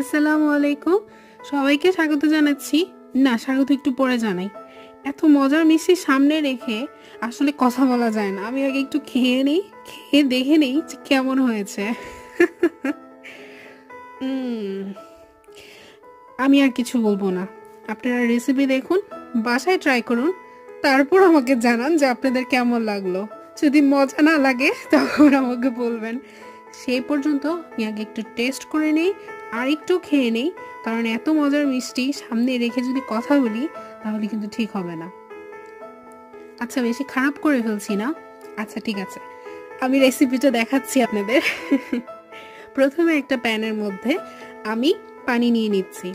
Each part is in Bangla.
আসসালামু আলাইকুম। সবাইকে স্বাগত জানাচ্ছি। না, স্বাগত একটু পরে জানাই। এত মজার মিষ্টি সামনে রেখে আসলে কথা বলা যায় না। আমি আগে একটু খেয়ে নিই, খেয়ে দেখে নিই যে কেমন হয়েছে। আমি আর কিছু বলব না। আপনারা রেসিপি দেখুন, বাসায় ট্রাই করুন, তারপর আমাকে জানান যে আপনাদের কেমন লাগল। যদি মজা না লাগে, তখন আমাকে বলবেন। সেই পর্যন্ত আমি আগে একটু টেস্ট করে নিই আর একটু খেয়ে নেই, কারণ এত মজার মিষ্টি সামনে রেখে যদি কথা বলি, তাহলে কিন্তু ঠিক হবে না। আচ্ছা বেশি খারাপ করে ফেলছি না? আচ্ছা ঠিক আছে। আমি রেসিপিটা দেখাচ্ছি আপনাদের। প্রথমে একটা প্যানের মধ্যে আমি পানি নিয়ে নিচ্ছি।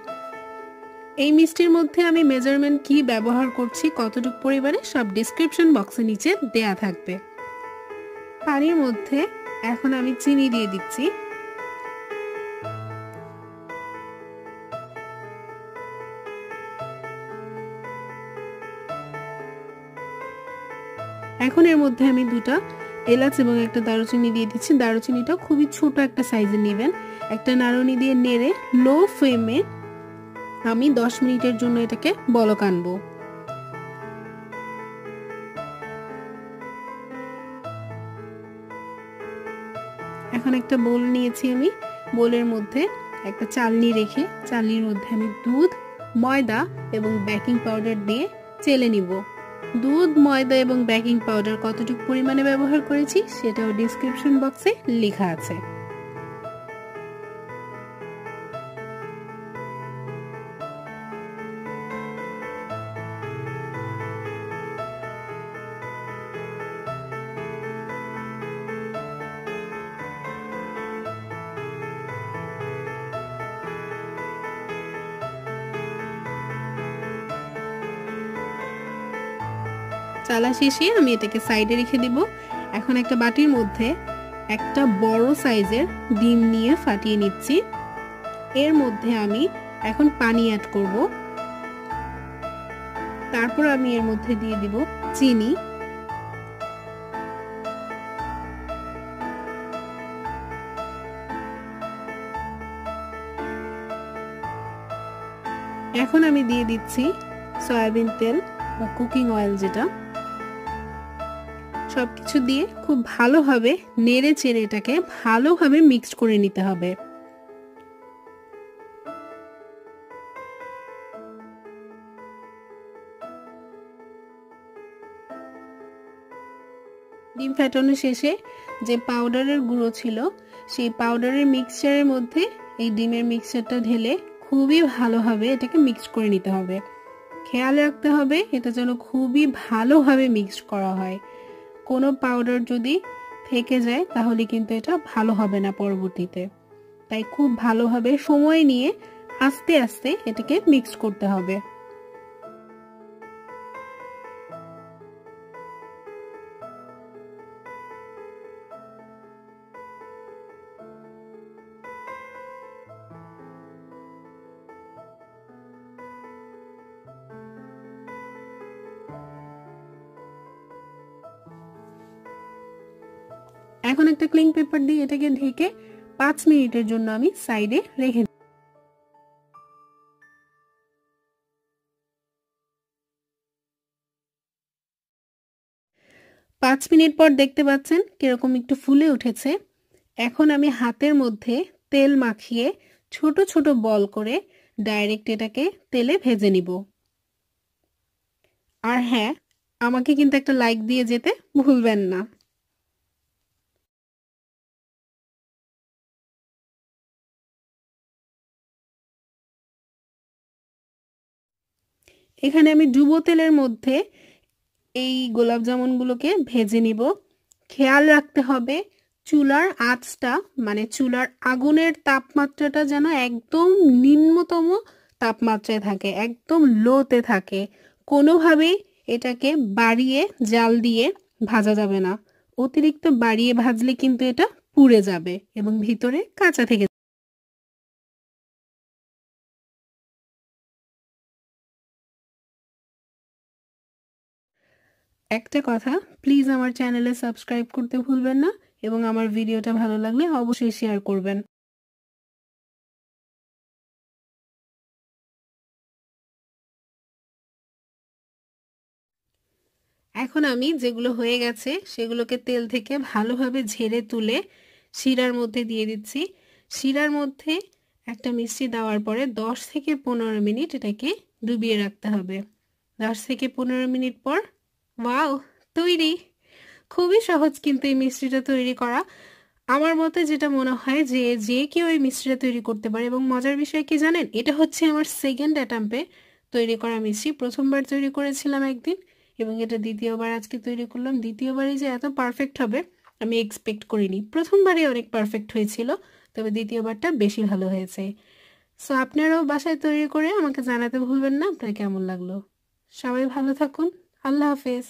এই মিষ্টির মধ্যে আমি মেজারমেন্ট কি ব্যবহার করছি, কতটুকু পরিমাণে, সব ডিসক্রিপশন বক্সের নিচে দেয়া থাকবে। পানির মধ্যে এখন আমি চিনি দিয়ে দিচ্ছি। এখন এর মধ্যে আমি দুটা এলাচ এবং একটা দারুচিনি দিয়ে দিচ্ছি। দারুচিনিটা খুবই ছোট একটা সাইজে নেবেন। একটা নাড়ুনি দিয়ে নেড়ে লো ফ্লেমে আমি দশ মিনিটের জন্য এটাকে বলক আনব। এখন একটা বোল নিয়েছি আমি। বোলের মধ্যে একটা চালনি রেখে চালনির মধ্যে আমি দুধ, ময়দা এবং বেকিং পাউডার দিয়ে চেলে নিব। দুধ ময়দা এবং বেকিং পাউডার কতটুকু পরিমাণে ব্যবহার করেছি সেটাও ডিসক্রিপশন বক্সে লেখা আছে। চালা শেষে আমি এটাকে সাইডে রেখে দিব। এখন একটা বাটির মধ্যে একটা বড় সাইজের ডিম নিয়ে ফাটিয়ে নিচ্ছি। এর মধ্যে আমি এখন পানি অ্যাড করব। তারপর আমি এর মধ্যে দিয়ে দিব চিনি। এখন আমি দিয়ে দিচ্ছি সয়াবিন তেল বা কুকিং অয়েল যেটা। সব কিছু দিয়ে খুব ভালোভাবে নেড়ে চেড়ে এটাকে ভালোভাবে মিক্সড করে নিতে হবে। ডিম ফ্যাটানো শেষে যে পাউডারের গুঁড়ো ছিল, সেই পাউডারের মিক্সচারের মধ্যে এই ডিমের মিক্সচারটা ঢেলে খুবই ভালোভাবে এটাকে মিক্স করে নিতে হবে। খেয়াল রাখতে হবে, এটা যেন খুবই ভালোভাবে মিক্সড করা হয়। কোনো পাউডার যদি থেকে যায়, তাহলে কিন্তু এটা ভালো হবে না পরবর্তীতে। তাই খুব ভালোভাবে সময় নিয়ে আস্তে আস্তে এটাকে মিক্স করতে হবে। এখন একটা ক্লিং পেপার দিয়ে এটাকে ঢেকে পাঁচ মিনিটের জন্য আমি সাইডে রেখে পাঁচ মিনিট পর দেখতে পাচ্ছেন কীরকম একটু ফুলে উঠেছে। এখন আমি হাতের মধ্যে তেল মাখিয়ে ছোট ছোট বল করে ডাইরেক্ট এটাকে তেলে ভেজে নিব। আর হ্যাঁ আমাকে কিন্তু একটা লাইক দিয়ে যেতে ভুলবেন না। এখানে আমি ডুবো তেলের মধ্যে এই গোলাপ জামুনগুলোকে ভেজে নিব। খেয়াল রাখতে হবে চুলার আঁচটা মানে চুলার আগুনের তাপমাত্রাটা যেন একদম নিম্নতম তাপমাত্রায় থাকে, একদম লোতে থাকে। কোনোভাবেই এটাকে বাড়িয়ে, জাল দিয়ে ভাজা যাবে না। অতিরিক্ত বাড়িয়ে ভাজলে কিন্তু এটা পুড়ে যাবে এবং ভিতরে কাঁচা থেকে একটা কথা প্লিজ আমার চ্যানেলে সাবস্ক্রাইব করতে ভুলবেন না এবং আমার ভিডিওটা ভালো লাগলে অবশ্যই শেয়ার করবেন। এখন আমি যেগুলো হয়ে গেছে, সেগুলোকে তেল থেকে ভালোভাবে ঝেড়ে তুলে শিরার মধ্যে দিয়ে দিচ্ছি। শিরার মধ্যে একটা মিষ্টি দেওয়ার পরে 10 থেকে পনেরো মিনিট এটাকে ডুবিয়ে রাখতে হবে। 10 থেকে পনেরো মিনিট পর ওয়াও, তৈরি। খুবই সহজ কিন্তু এই মিষ্টিটা তৈরি করা। আমার মতে যেটা মনে হয় যে যে কেউ এই মিষ্টিটা তৈরি করতে পারে এবং মজার বিষয় কি জানেন? এটা হচ্ছে আমার সেকেন্ড অ্যাটাম্পে তৈরি করা মিষ্টি। প্রথমবার তৈরি করেছিলাম একদিন এবং এটা দ্বিতীয়বার আজকে তৈরি করলাম। দ্বিতীয়বারই যে এত পারফেক্ট হবে, আমি এক্সপেক্ট করিনি। প্রথমবারই অনেক পারফেক্ট হয়েছিল, তবে দ্বিতীয়বারটা বেশি ভালো হয়েছে। সো আপনারাও বাসায় তৈরি করে আমাকে জানাতে ভুলবেন না। আপনার কেমন লাগল? সবাই ভালো থাকুন। আল্লাহ হাফেজ